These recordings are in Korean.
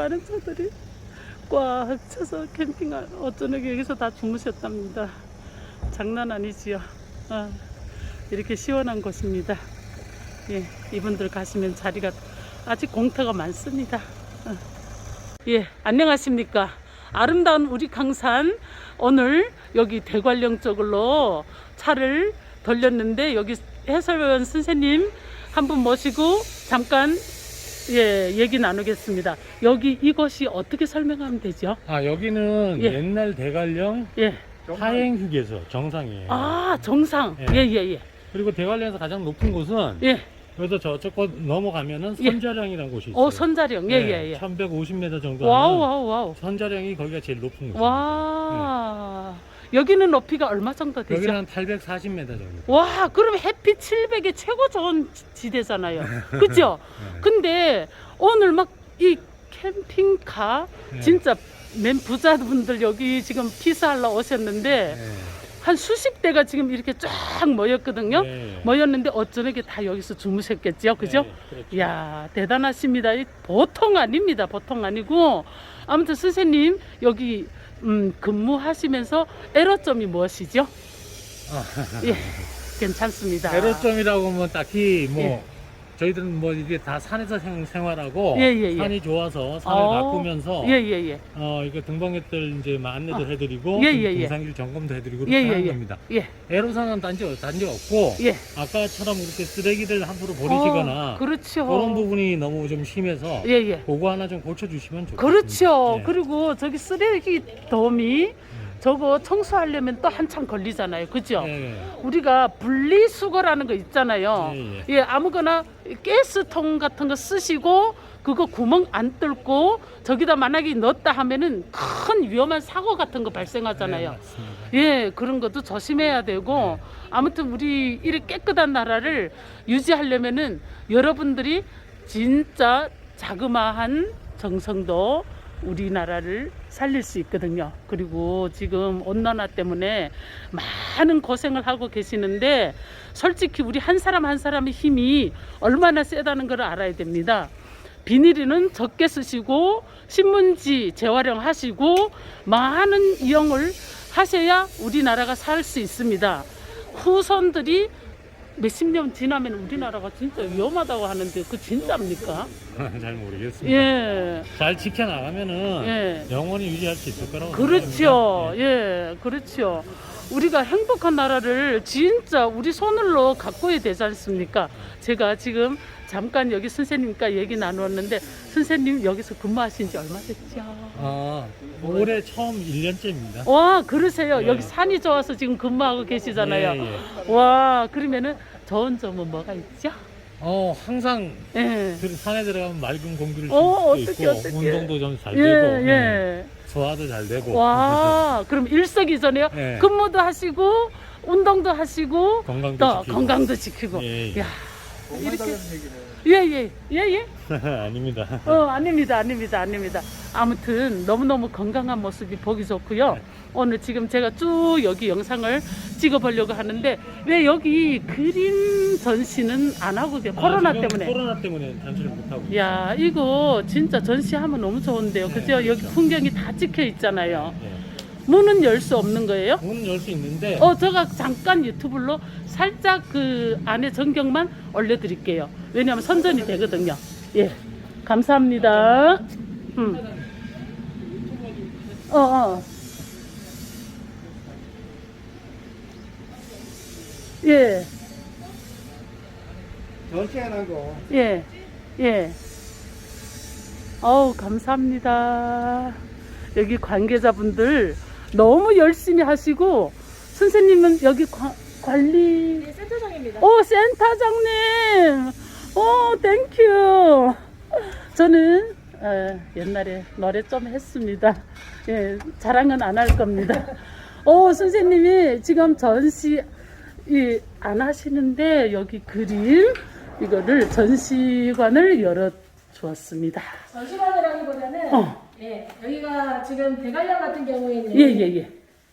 많은 차들이 꽉 차서 캠핑 어쩌네 여기서 다 주무셨답니다. 장난 아니지요. 아, 이렇게 시원한 곳입니다. 예, 이분들 가시면 자리가 아직 공터가 많습니다. 어. 예, 안녕하십니까. 아름다운 우리 강산 오늘 여기 대관령 쪽으로 차를 돌렸는데 여기 해설위원 선생님 한 분 모시고 잠깐 예, 얘기 나누겠습니다. 여기 이곳이 어떻게 설명하면 되죠? 아 여기는 예. 옛날 대관령 예. 하행 휴게소 정상이에요. 아, 정상. 예. 예, 예, 예. 그리고 대관령에서 가장 높은 곳은 예. 여기서 저쪽 곳 넘어가면은 예. 선자령이라는 곳이 있어요. 어, 선자령. 예, 예, 예. 1150m 정도 와우, 하는 와우, 와우. 선자령이 거기가 제일 높은 곳입니다. 와. 여기는 높이가 얼마 정도 되죠? 여기는 한 840m 정도. 와, 그럼 햇빛 700에 최고 좋은 지- 지대잖아요. 그죠? 네. 근데 오늘 막 이 캠핑카 네. 진짜 맨 부자분들 여기 지금 피사하러 오셨는데 네. 한 수십 대가 지금 이렇게 쫙 모였거든요. 네. 모였는데 어쩌게 다 여기서 주무셨겠죠. 그죠? 네, 그렇죠. 이야, 대단하십니다. 이 보통 아닙니다. 보통 아니고. 아무튼 선생님, 여기, 음, 근무하시면서 에러점이 무엇이죠? 예, 괜찮습니다. 에러점이라고 뭐 딱히 뭐 예. 저희들은 뭐 이게 다 산에서 생, 생활하고 예, 예, 예. 산이 좋아서 산을 어, 가꾸면서 예, 예, 예. 어 이거 등반객들 이제 뭐 안내도 해드리고 예, 예, 예. 등산길 점검도 해드리고 예, 그렇게 예, 하는 예. 겁니다. 예, 에로산은 단지 단지 없고 예. 아까처럼 그렇게 쓰레기를 함부로 버리시거나 어, 그렇죠. 그런 부분이 너무 좀 심해서 예, 예. 그거 하나 좀 고쳐주시면 좋겠습니다. 그렇죠. 예. 그리고 저기 쓰레기 더미 저거 청소하려면 또 한참 걸리잖아요. 그죠? 네. 예, 우리가 분리수거라는 거 있잖아요. 예, 예. 예, 아무거나 가스통 같은 거 쓰시고 그거 구멍 안 뚫고 저기다 만약에 넣었다 하면은 큰 위험한 사고 같은 거 예, 발생하잖아요. 맞습니다. 예, 그런 것도 조심해야 되고 아무튼 우리 이렇게 깨끗한 나라를 유지하려면은 여러분들이 진짜 자그마한 정성도 우리나라를 살릴 수 있거든요. 그리고 지금 온난화 때문에 많은 고생을 하고 계시는데 솔직히 우리 한 사람 한 사람의 힘이 얼마나 세다는 걸 알아야 됩니다. 비닐은 적게 쓰시고 신문지 재활용하시고 많은 이용을 하셔야 우리나라가 살 수 있습니다. 후손들이 몇십 년 지나면 우리나라가 진짜 위험하다고 하는데 그 진짜입니까? 잘 모르겠습니다. 예. 잘 지켜나가면은 예. 영원히 유지할 수 있을 거라고 그렇죠. 생각합니다. 예, 그렇죠. 우리가 행복한 나라를 진짜 우리 손으로 가꿔야 되지 않습니까? 제가 지금 잠깐 여기 선생님과 얘기 나누었는데 선생님 여기서 근무하신 지 얼마 됐죠? 아, 올해 처음 1년째입니다. 와, 그러세요. 예. 여기 산이 좋아서 지금 근무하고 계시잖아요. 예, 예. 와, 그러면은 좋은 점은 뭐가 있죠? 어, 항상 예. 그 산에 들어가면 맑은 공기를 쉴 어, 수 어떡해, 있고 어떡해. 운동도 좀 잘 예, 되고 음, 예. 소화도 잘 되고 와, 그럼 일석이조네요. 예. 근무도 하시고 운동도 하시고 건강도 또 지키고. 건강도 지키고. 예, 예. 야, 이렇게 예예 예 예. 아닙니다. 어 아닙니다 아닙니다 아닙니다. 아무튼 너무 너무 건강한 모습이 보기 좋고요. 네. 오늘 지금 제가 쭉 여기 영상을 찍어보려고 하는데 왜 여기 그림 전시는 안 하고 계세요? 코로나 아, 지금 때문에. 코로나 때문에 단체를 못 하고 야 이거 진짜 전시하면 너무 좋은데요. 네, 그죠? 여기 그렇죠. 풍경이 다 찍혀 있잖아요. 예. 문은 열 수 없는 거예요? 문은 열수 있는데 어, 제가 잠깐 유튜브로 살짝 그 안에 전경만 올려드릴게요. 왜냐하면 선전이 되거든요. 예, 감사합니다. 음. 어, 어. 예, 전시해놓고 예, 예. 어우, 감사합니다. 여기 관계자분들 너무 열심히 하시고, 선생님은 여기 관, 관리, 네, 센터장입니다. 오, 센터장님! 오, 땡큐! 저는 어, 옛날에 노래 좀 했습니다. 예, 자랑은 안 할 겁니다. 오, 선생님이 지금 전시 이, 안 하시는데 여기 그림 이거를 전시관을 열어 주었습니다. 전시관이라기보다는 어. 예, 여기가 지금 대관령 같은 경우에는 예, 예, 예.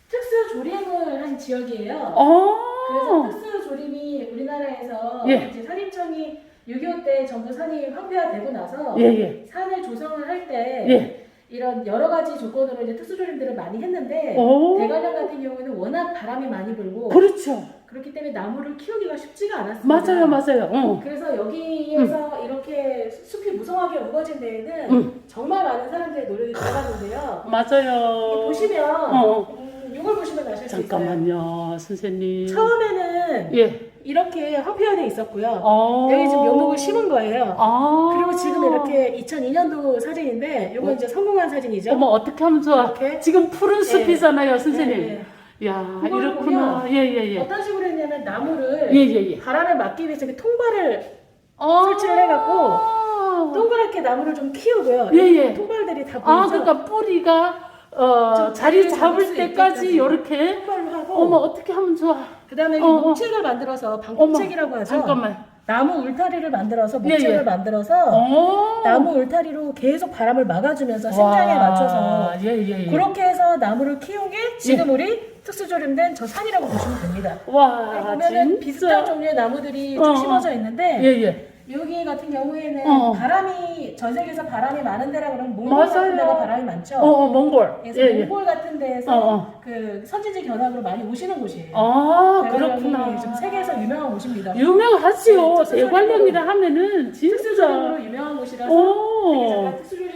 특수 조림을 한 지역이에요. 어. 그래서 특수 조림이 우리나라에서 예. 이제 산림청이 6.25 때 전부 산이 황폐화되고 나서 예, 예. 산을 조성을 할 때 예. 이런 여러 가지 조건으로 이제 특수 조림들을 많이 했는데 오. 대관령 같은 경우에는 워낙 바람이 많이 불고 그렇죠. 그렇기 때문에 나무를 키우기가 쉽지가 않았습니다. 맞아요, 맞아요. 어. 그래서 여기에서 이렇게 숲이 무성하게 우거진 데에는 음. 정말 많은 사람들의 노력이 들어갔는데요. 이게 맞아요. 보시면 어. 음, 이걸 보시면 아실 수 있어요. 잠깐만요, 선생님. 처음에는 예. 이렇게 황폐화돼 있었고요. 어. 여기 지금 연목을 심은 거예요. 아. 그리고 지금 이렇게 2002년도 사진인데 이건 이제 성공한 사진이죠. 어머 어떻게 하면 좋아? 이렇게? 지금 푸른 숲이잖아요, 선생님. 네, 야 이렇구나. 보면 예예 예. 어떤 식으로 했냐면 나무를 예예 예. 바람을 막기 위해서 이렇게 통발을 어. 설치를 해갖고 동그랗게 나무를 좀 키우고요. 예, 이렇게 예. 통발들이 다 보이죠. 아 그러니까 뿌리가 어, 좀 자리 잡을 잡을 수 때까지 있게까지. 이렇게. 통발로 하고 어머 어떻게 하면 좋아? 그다음에 어, 어. 목책을 만들어서 방목책이라고 하죠. 잠깐만. 나무 울타리를 만들어서 예, 목책을 예. 만들어서 어. 나무 울타리로 계속 바람을 막아주면서 생장에 맞춰서 예 예 예. 그렇게 해서 나무를 키운 게 지금 우리 특수조림된 저 산이라고 보시면 됩니다. 와 보면은 비슷한 아, 진짜. 종류의 나무들이 어, 쭉 어. 심어져 있는데 예 예. 여기 같은 경우에는 어. 바람이 전 세계에서 바람이 많은 데라 그러면 몽골 맞아요. 같은 데가 바람이 많죠. 어, 어 몽골. 그래서 예예. 몽골 같은 데에서 어, 어. 그 선진지 견학으로 많이 오시는 곳이에요. 아 그렇구나. 지금 세계에서 유명한 곳입니다. 유명하지요. 네, 대관령이라 하면은 진짜. 특수조림으로 유명한 곳이라서 오. 되게 특수조림의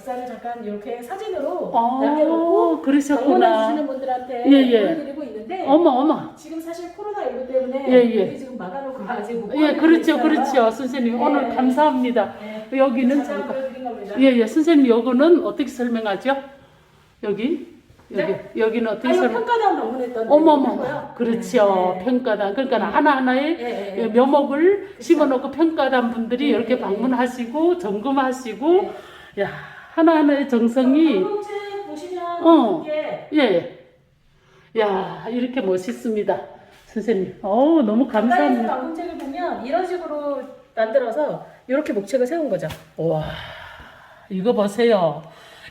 역사를 잠깐 이렇게 사진으로 아, 남겨놓고 방문해 그러셨구나. 주시는 분들한테 예, 예. 보여드리고 있는데 어머 어머. 지금 사실 코로나 19 때문에 예, 예. 여기 지금 막아놓고 아직 못 예, 보여드리고 그렇죠, 있어요. 그렇죠. 선생님 네. 오늘 감사합니다. 네. 여기는 잠깐 잠깐. 보여드린 겁니다. 예, 예, 선생님 요거는 어떻게 설명하죠? 여기 여기 네? 여기는 어떻게 아, 이거 설명? 평가단 방문했던 어머머, 거고요. 그렇죠. 네. 평가단. 그러니까 하나 하나의 예, 예, 예. 묘목을 심어놓고 평가단 분들이 네, 이렇게 네, 방문하시고 점검하시고, 네. 야 하나 하나의 정성이 보시면 어. 예, 야 이렇게 멋있습니다, 선생님. 어우 너무 감사합니다. 방문책을 보면 이런 식으로 만들어서 이렇게 목책을 세운 거죠. 와, 이거 보세요.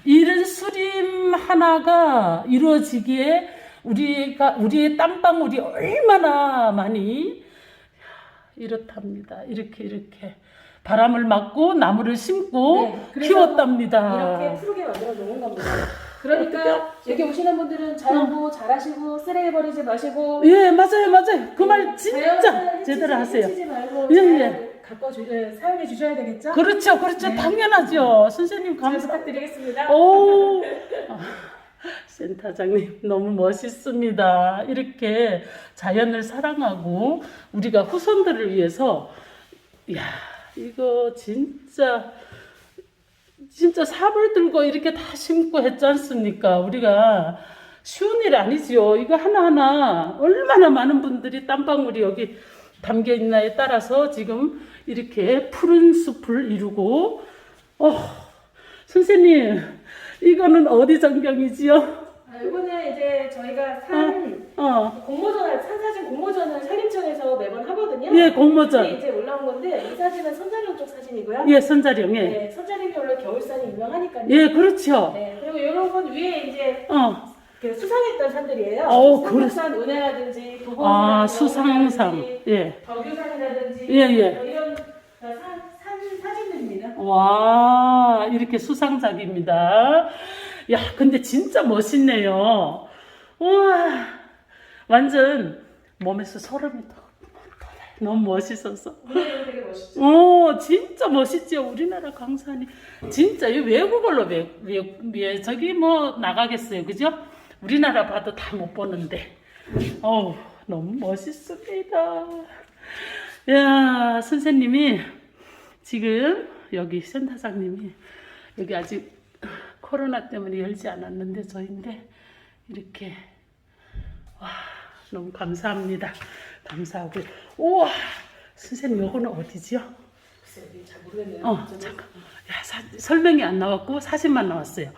이런 수림 하나가 이루어지기에 우리가 우리의 땀방울이 얼마나 많이 이렇답니다. 이렇게 이렇게 바람을 맞고 나무를 심고 네, 그래서 키웠답니다. 이렇게 푸르게 만들어 놓은 겁니다. 그러니까 여기 오시는 분들은 잘하고 잘하시고 쓰레기 버리지 마시고 예, 맞아요, 맞아요. 그 말 진짜 자연을 제대로 해치지- 하세요. 해치지 말고 예, 잘 예. 갖고 주, 예, 사용해 주셔야 되겠죠? 그렇죠, 그렇죠, 네. 당연하죠. 선생님 잘 감사. 부탁드리겠습니다. 오, 아, 센터장님 너무 멋있습니다. 이렇게 자연을 사랑하고 우리가 후손들을 위해서 야 이거 진짜 진짜 삽을 들고 이렇게 다 심고 했지 않습니까? 우리가 쉬운 일 아니지요. 이거 하나하나 얼마나 많은 분들이 땀방울이 여기 담겨 있나에 따라서 지금 이렇게 푸른 숲을 이루고 어 선생님 이거는 어디 전경이지요? 아, 이번에 이제 저희가 산 어, 공모전, 산사진 공모전을 산림청에서 매번 하거든요. 예, 이게 공모전. 이제 올라온 건데 이 사진은 선자령 쪽 사진이고요. 예, 선자령, 예. 네, 선자령이 원래 겨울산이 유명하니까요. 예, 그렇죠. 네, 그리고 이런 건 위에 이제 어, 그 수상했던 산들이에요. 어우, 삼국산 은혜라든지 도봉산, 아, 수상상. 예. 덕유산이라든지 예, 예. 뭐 이런 산, 산 사진들입니다. 와, 이렇게 수상작입니다. 야, 근데 진짜 멋있네요. 우와, 완전 몸에서 소름이 돋-. 너무 멋있죠. 오, 진짜 멋있죠. 우리나라 강산이. 진짜, 이 외국어로 왜, 왜, 왜, 저기 뭐 나가겠어요. 그죠? 우리나라 봐도 다 못 보는데. 어우, 너무 멋있습니다. 야, 선생님이 지금 여기 센터장님이 여기 아직 코로나 때문에 열지 않았는데 저인데 이렇게 와 너무 감사합니다. 감사하고 우와 선생님 요거는 어디지요? 어 잠깐 야 사- 설명이 안 나왔고 사진만 나왔어요.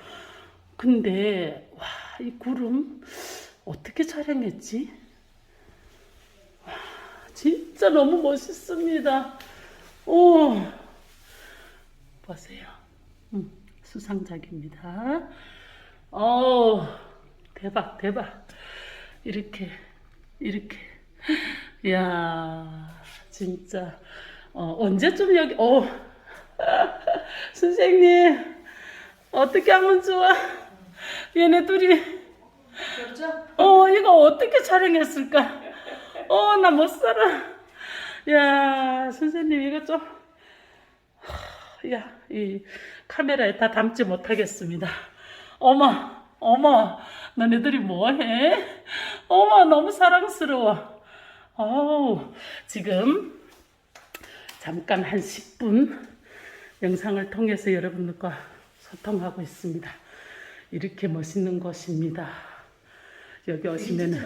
근데 와 이 구름 어떻게 촬영했지? 와, 진짜 너무 멋있습니다. 오 보세요. 음, 수상작입니다. 어 대박 대박 이렇게 이렇게 야 진짜 어, 언제쯤 여기 어 선생님 어떻게 하면 좋아? 얘네 둘이 그렇죠? 어 이거 어떻게 촬영했을까? 어 나 못 살아. 야 선생님 이거 좀 야, 이 카메라에 다 담지 못하겠습니다. 어머, 어머, 너네들이 뭐해? 어머, 너무 사랑스러워. 어우, 지금 잠깐 한 10분 영상을 통해서 여러분들과 소통하고 있습니다. 이렇게 멋있는 곳입니다. 여기 오시면은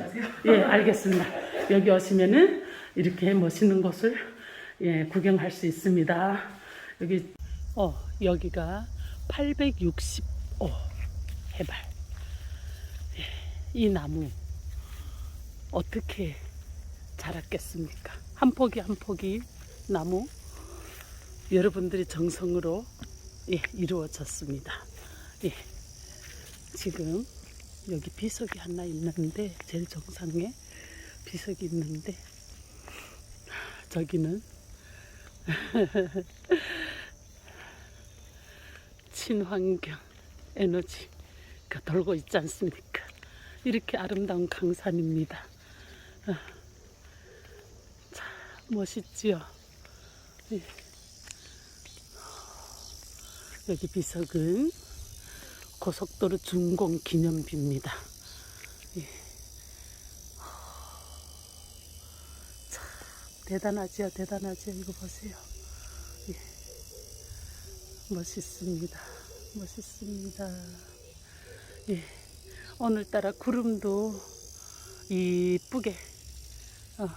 예 알겠습니다. 여기 오시면은 이렇게 멋있는 곳을 예 구경할 수 있습니다. 여기 어 여기가 865 해발. 예, 이 나무 어떻게 자랐겠습니까? 한 포기 한 포기 나무 여러분들이 정성으로 예, 이루어졌습니다. 예, 지금 여기 비석이 하나 있는데 제일 정상에 비석이 있는데 저기는 친환경 에너지가 돌고 있지 않습니까? 이렇게 아름다운 강산입니다. 아, 참 멋있지요. 예. 여기 비석은 고속도로 준공 기념비입니다. 예. 참 대단하지요, 대단하지요. 이거 보세요. 예. 멋있습니다. 멋있습니다. 예. 오늘따라 구름도 이쁘게 어,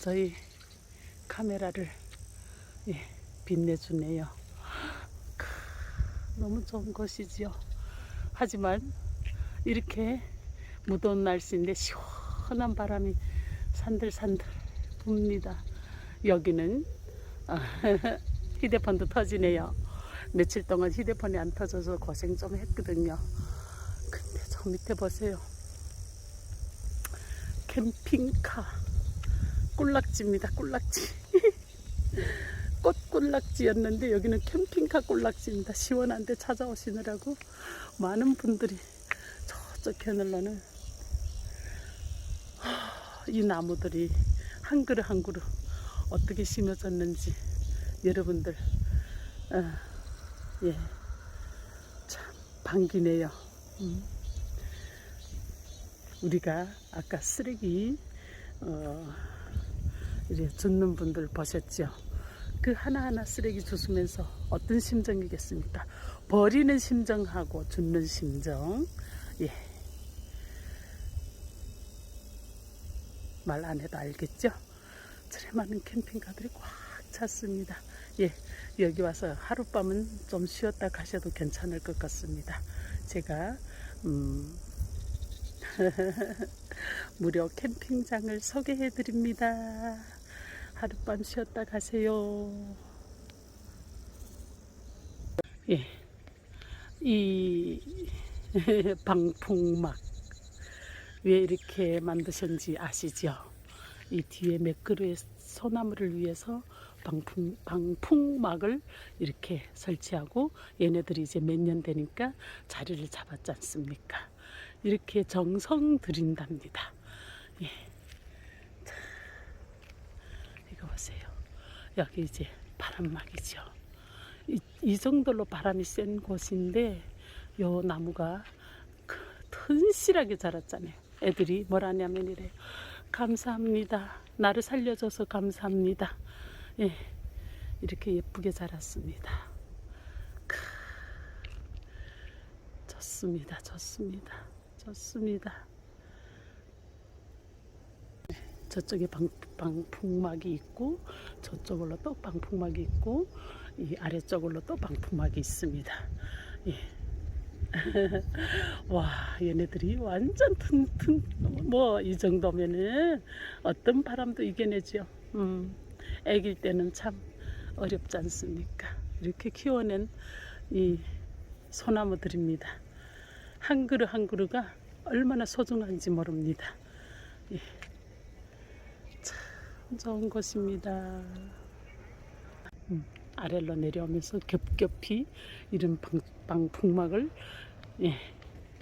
저희 카메라를 예, 빛내주네요. 크, 너무 좋은 것이지요. 하지만 이렇게 무더운 날씨인데 시원한 바람이 산들산들 붑니다. 여기는 어, 휴대폰도 터지네요. 며칠 동안 휴대폰이 안 터져서 고생 좀 했거든요. 근데 저 밑에 보세요. 캠핑카 꿀락지입니다. 꿀락지. 꽃 꿀락지였는데 여기는 캠핑카 꿀락지입니다. 시원한데 찾아오시느라고 많은 분들이 저쪽 캐널로는 이 나무들이 한 그루 한 그루 어떻게 심어졌는지 여러분들 어, 예, 참 반기네요. 음. 우리가 아까 쓰레기 어, 이제 줍는 분들 보셨죠? 그 하나하나 쓰레기 주스면서 어떤 심정이겠습니까? 버리는 심정하고 줍는 심정. 예. 말 안 해도 알겠죠? 저래 많은 캠핑카들이 꽉 찼습니다. 예. 여기 와서 하룻밤은 좀 쉬었다 가셔도 괜찮을 것 같습니다. 제가, 음, 무료 캠핑장을 소개해 드립니다. 하룻밤 쉬었다 가세요. 예. 이 방풍막 왜 이렇게 만드셨는지 아시죠? 이 뒤에 몇 그루의 소나무를 위해서 방풍, 방풍막을 이렇게 설치하고 얘네들이 이제 몇 년 되니까 자리를 잡았지 않습니까? 이렇게 정성 들인답니다. 예. 자, 이거 보세요. 여기 이제 바람막이죠. 이, 이 정도로 바람이 센 곳인데 요 나무가 그 튼실하게 자랐잖아요. 애들이 뭐라냐면 이래요. 감사합니다. 나를 살려줘서 감사합니다. 예, 이렇게 예쁘게 자랐습니다. 크, 좋습니다. 좋습니다. 좋습니다. 저쪽에 방, 방풍막이 있고 저쪽으로 또 방풍막이 있고 이 아래쪽으로 또 방풍막이 있습니다. 예. 와 얘네들이 완전 튼튼 뭐 이 정도면은 어떤 바람도 이겨내죠. 음, 애길 때는 참 어렵지 않습니까? 이렇게 키워낸 이 소나무들입니다. 한 그루 한 그루가 얼마나 소중한지 모릅니다. 예. 참 좋은 곳입니다. 음, 아래로 내려오면서 겹겹이 이런 방, 방풍막을 예,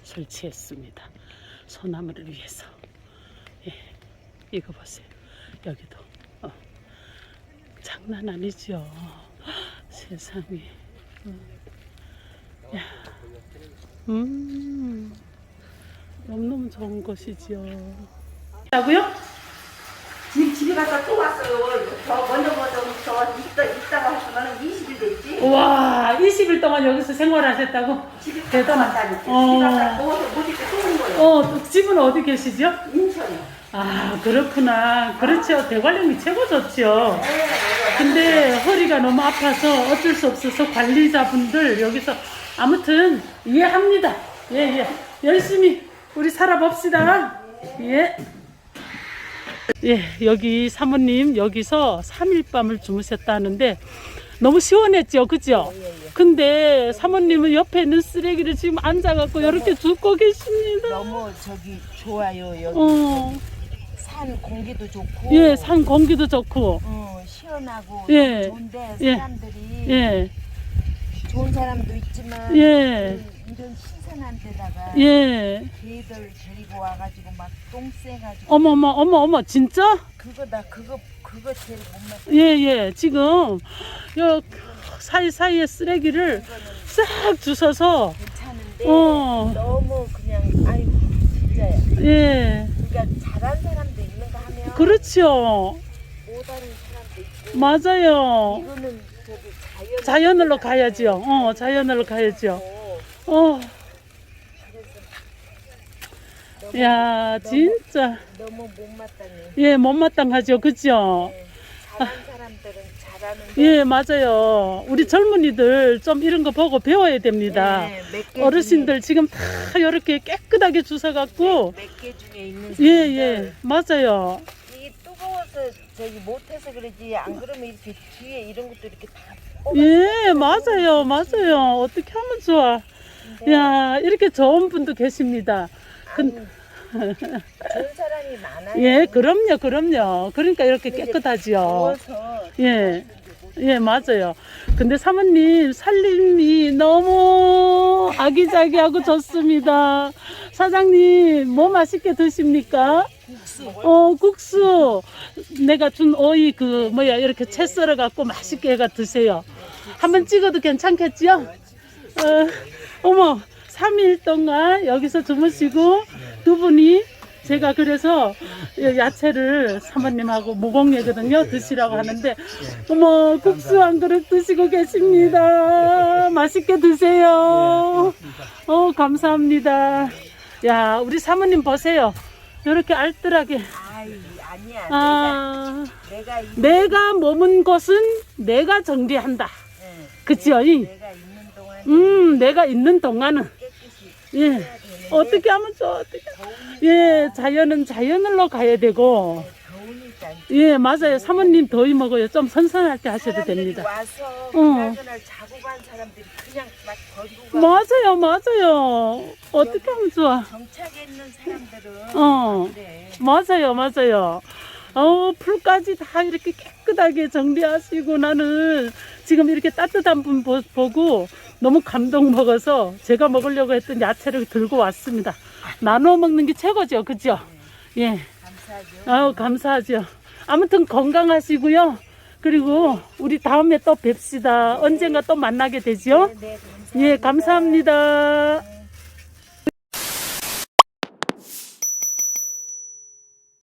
설치했습니다. 소나무를 위해서. 예, 이거 보세요. 여기도 어, 장난 아니죠. 세상에. 음. 야. 음, 너무너무 좋은 것이지요. 라고요? 집, 집에 갔다 또 왔어요. 저 먼저 먼저 저 있다, 있다가 하시면은 20일 됐지? 와, 20일 동안 여기서 생활하셨다고? 집에 갔다 대단하다. 왔다니까. 어. 집에 갔다 더워서 못 입고 쏘는 거예요. 어, 집은 어디 계시죠? 인천이요. 아, 그렇구나. 그렇죠. 대관령이 최고 좋죠. 근데 허리가 너무 아파서 어쩔 수 없어서 관리자분들 여기서 아무튼 이해합니다. 예, 예. 열심히 우리 살아봅시다. 예. 예, 여기 사모님 여기서 3일 밤을 주무셨다는데 너무 시원했죠, 그죠? 근데 사모님은 옆에 있는 쓰레기를 지금 앉아갖고 이렇게 줍고 계십니다. 너무 저기 좋아요. 여기 어, 산 공기도 좋고. 예, 산 공기도 좋고, 어, 시원하고 예. 좋은데 예. 사람들이 예, 좋은 사람도 있지만 예. 이- 이런 신선한 데다가 예. 개들 데리고 와가지고 막똥 쎄가지고 어머, 어머, 어머, 어머, 진짜? 그거 나 그거 그거 제일 못 맞. 예, 예. 지금 요 사이사이에 쓰레기를 싹 주셔서 괜찮은데 어. 너무 그냥 아유 진짜야. 예. 그러니까 잘한 하면 그렇죠. 못하는 사람도 있고 맞아요. 이거는 저기 자연 자연으로 가야지요. 어, 자연으로 가야죠. 어, 그래서 야, 진짜. 너무 못마땅해. 예, 못마땅하죠. 그죠? 네, 잘한 사람들은 잘하는데 예, 맞아요. 우리 젊은이들 좀 이런 거 보고 배워야 됩니다. 네, 몇개 어르신들 지금 다 이렇게 깨끗하게 주워갖고, 몇개 중에 있는 예, 사람들 예, 맞아요. 뜨거워서 저기 못해서 그러지 안 그러면 이렇게 뒤에 이런 것도 이렇게 다 예, 맞아요, 맞아요. 어떻게 하면 좋아. 야, 이렇게 좋은 분도 계십니다. 근, 좋은 사람이 많아요. 예, 그럼요, 그럼요. 그러니까 이렇게 근데 깨끗하지요. 더워서 예, 예, 맞아요. 근데 사모님 살림이 너무 아기자기하고 좋습니다. 사장님, 뭐 맛있게 드십니까? 국수 어, 국수. 내가 준 오이 그, 뭐야, 이렇게 채 썰어 갖고 맛있게 해가 드세요. 한번 찍어도 괜찮겠죠? 어, 어머, 3일 동안 여기서 주무시고 두 분이 제가 그래서 야채를 사모님하고 무공예거든요. 드시라고 하는데, 어머, 국수 한 그릇 드시고 계십니다. 맛있게 드세요. 어, 감사합니다. 야, 우리 사모님 보세요. 이렇게 알뜰하게. 아이 아니야 아, 내가 내가 이 내가 머문 곳은 내가 정리한다. 예, 그치요? 이? 내가 있는 동안 음, 내가 있는 동안은. 깨끗이 예. 어떻게 하면 좋아, 어떻게. 예, 자연은 자연으로 가야 되고. 예, 맞아요. 사모님 더위 먹어요. 좀 선선할 때 하셔도 됩니다. 와서 어. 그날 자고 간 사람들이 그냥 막 버리고 가 맞아요, 맞아요. 어떻게 하면 좋아. 정착에 있는 사람들은 어. 그래 맞아요, 맞아요. 어, 풀까지 다 이렇게 깨끗하게 정리하시고 나는 지금 이렇게 따뜻한 분 보, 보고 너무 감동 먹어서 제가 먹으려고 했던 야채를 들고 왔습니다. 나눠 먹는 게 최고죠, 그죠? 예. 감사하죠. 아유, 감사하죠. 아무튼 건강하시고요. 그리고 우리 다음에 또 뵙시다. 언젠가 또 만나게 되죠? 네, 감사합니다. 예, 감사합니다.